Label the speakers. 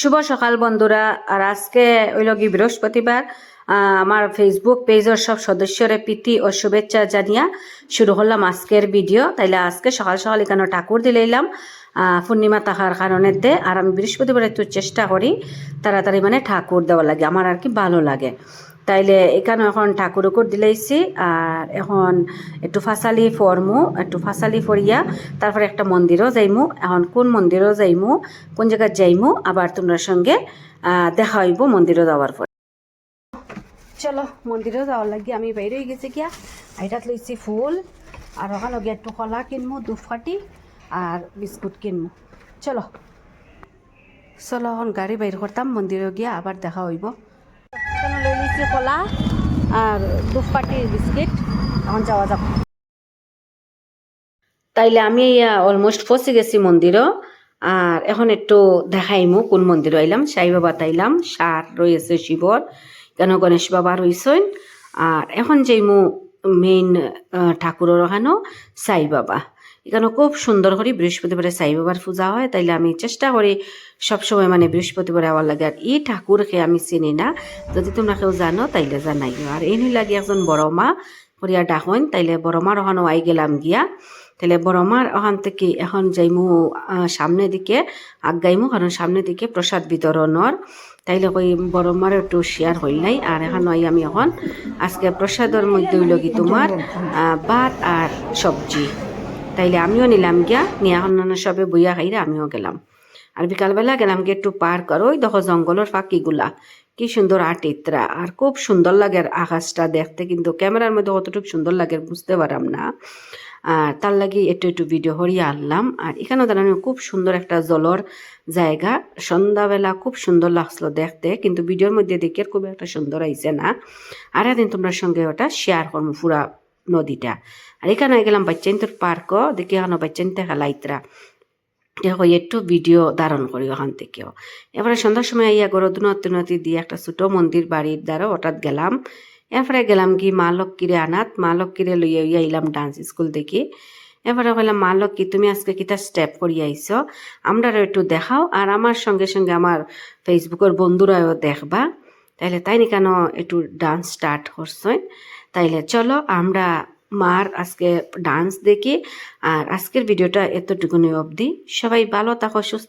Speaker 1: শুভ সকাল বন্ধুরা। আর আজকে হইল কি বৃহস্পতিবার আমার ফেসবুক পেজের সব সদস্যরে প্রীতি ও শুভেচ্ছা জানিয়া শুরু হলাম আজকের ভিডিও তাইলে আজকে সকাল সকাল এখানে ঠাকুর দিলাম পূর্ণিমা তাহার কারণেতে আর আমি বৃহস্পতিবার একটু চেষ্টা করি, তাড়াতাড়ি মানে ঠাকুর দেওয়া লাগে, আমার আর কি ভালো লাগে। তাইলে এখানে এখন ঠাকুর উকুর দিলাইছি, আর এখন একটু ফাঁসালি ফরমু একটু ফাঁসালি ফরিয়া তারপরে একটা মন্দিরও যাইমু, এখন কোন মন্দিরও যাইমু, কোন জায়গায় যাইমু, আবার তোমরা সঙ্গে দেখা হইব মন্দিরও যাওয়ার পর। চলো, মন্দিরও যাওয়ার লাগি, আমি বাইরে গেছি গিয়া আইটাত লইছি ফুল, আর ওখানে গিয়ে একটু কলা কিনমু দুফাটি আর বিস্কুট কিনমু। চলো। চলো, এখন গাড়ি বাইর করতাম মন্দিরে গিয়া আবার দেখা হইব। কলা আর দুফাটি বিস্কিট। এখন যাওয়া যাক। তাইলে আমি অলমোস্ট ফসে গেছি মন্দিরও। আর এখন একটু দেখাইমু কোন মন্দির আইলাম। সাই বাবা তাইলাম, সার রয়েছে শিবর, কেন গণেশ বাবা রইছেন। আর এখন যেইমু মেইন ঠাকুরের ওখানেও সাই বাবা। এখানে খুব সুন্দর করে বৃহস্পতিবারে সাই বাবার পূজা হয় তাইলে আমি চেষ্টা করি সবসময় মানে বৃহস্পতিবারে আওয়ার লাগে। আর এই ঠাকুরকে আমি চিনি না যদি তোমরা কেউ জানো তাইলে জানাইও। আর এনে লাগে একজন বড় মা করিয়া ডাকইন তাইলে বড় মার ওখানেও আই গেলাম গিয়া। তাহলে বড়মার ওখান থেকে এখন যাইমু আহ, সামনের দিকে আগাইমু কারণ সামনের দিকে প্রসাদ বিতরণর। তাইলে কই বড়মার একটু শেয়ার হইল নাই আর এখন ওই আমি এখন আজকে প্রসাদের মধ্যে হইল কি তোমার ভাত আর সবজি। তাইলে আমিও নিলাম গিয়া, নিয়ে এখন সবে বইয়া খাইরা আমিও গেলাম। আর বিকালবেলা গেলাম গিয়ে একটু পার্ক আর ওই দেখো জঙ্গলের ফাঁকিগুলা। কি সুন্দর আটিত্রা আর খুব সুন্দর লাগে আকাশটা দেখতে, কিন্তু ক্যামেরার মধ্যে কতটুকু সুন্দর লাগে বুঝতে পারাম না। আর তার লাগি একটু একটু ভিডিও হরিয়ে আনলাম, আর এখানেও দাঁড়ানো খুব সুন্দর একটা জলর জায়গা। সন্ধ্যাবেলা খুব সুন্দর লাগছিল দেখতে, কিন্তু ভিডিওর মধ্যে দেখে খুব একটা সুন্দর আইছে না। আর একদিন তোমরা সঙ্গে ওটা শেয়ার করব পুরা নদীটা। আর এখানে গেলাম বাচ্চাইন তোর পার্কও দেখি এখানে বাচ্চাইন থেকে লাইতরা দেখো একটু ভিডিও ধারণ করি ওখান থেকেও এবারে সন্ধ্যার সময় আইয়া গরো দুনতি দিয়ে একটা ছোট মন্দির বাড়ির দ্বারা হঠাৎ গেলাম। এরপরে গেলাম কি, মা লক্ষ্মীরে আনাত, মা লক্ষ্মীরে লইয়া ইয়া আইলাম ডান্স স্কুল দেখি। এবারে বললাম মা লক্ষ্মী, তুমি আজকে কিতা স্টেপ করিয়া আইছো আমরাও একটু দেখাও, আর আমার সঙ্গে সঙ্গে আমার ফেসবুকের বন্ধুরাও দেখবা। তাইলে তাই নি কেন একটু ডান্স স্টার্ট করছেন তাইলে চলো আমরা মার আজকে ডান্স দেখি, আর আজকের ভিডিওটা এতটুকুনি অবধি। সবাই ভালো থাকো, সুস্থ